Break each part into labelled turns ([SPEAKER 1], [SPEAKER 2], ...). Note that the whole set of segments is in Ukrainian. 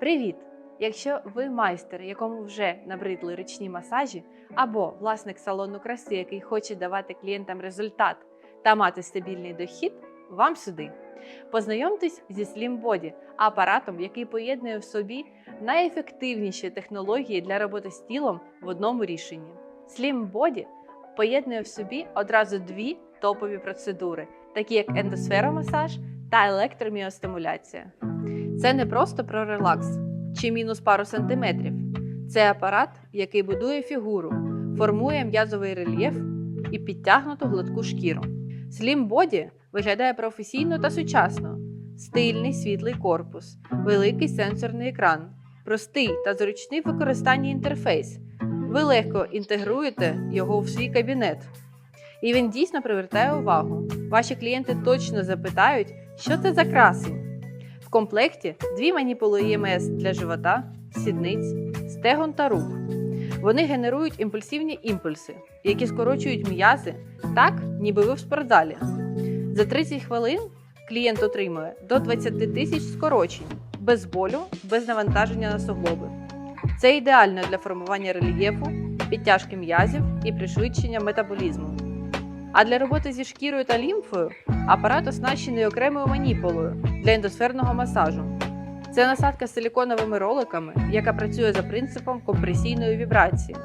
[SPEAKER 1] Привіт! Якщо ви майстер, якому вже набридли ручні масажі, або власник салону краси, який хоче давати клієнтам результат та мати стабільний дохід, вам сюди. Познайомтесь зі Slim Body, апаратом, який поєднує в собі найефективніші технології для роботи з тілом в одному рішенні. Slim Body поєднує в собі одразу дві топові процедури, такі як ендосферомасаж та електроміостимуляція. Це не просто про релакс чи мінус пару сантиметрів. Це апарат, який будує фігуру, формує м'язовий рельєф і підтягнуту гладку шкіру. Slim Body виглядає професійно та сучасно, стильний світлий корпус, великий сенсорний екран, простий та зручний в використанні інтерфейс. Ви легко інтегруєте його в свій кабінет. І він дійсно привертає увагу. Ваші клієнти точно запитають, що це за красень. В комплекті дві маніпули ЄМС для живота, сідниць, стегон та рук. Вони генерують імпульсивні імпульси, які скорочують м'язи так, ніби ви в спортзалі. За 30 хвилин клієнт отримує до 20 тисяч скорочень без болю, без навантаження на суглоби. Це ідеально для формування рельєфу, підтяжки м'язів і пришвидшення метаболізму. А для роботи зі шкірою та лімфою апарат оснащений окремою маніпулою для ендосферного масажу. Це насадка з силіконовими роликами, яка працює за принципом компресійної вібрації.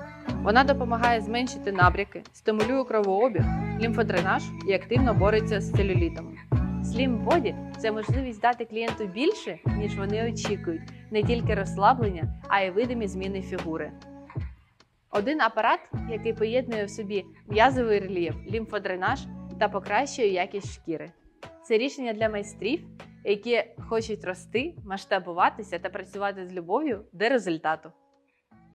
[SPEAKER 1] Вона допомагає зменшити набряки, стимулює кровообіг, лімфодренаж і активно бореться з целюлітом. Slim Body – це можливість дати клієнту більше, ніж вони очікують, не тільки розслаблення, а й видимі зміни фігури. Один апарат, який поєднує в собі м'язовий рельєф, лімфодренаж та покращує якість шкіри. Це рішення для майстрів, які хочуть рости, масштабуватися та працювати з любов'ю до результату.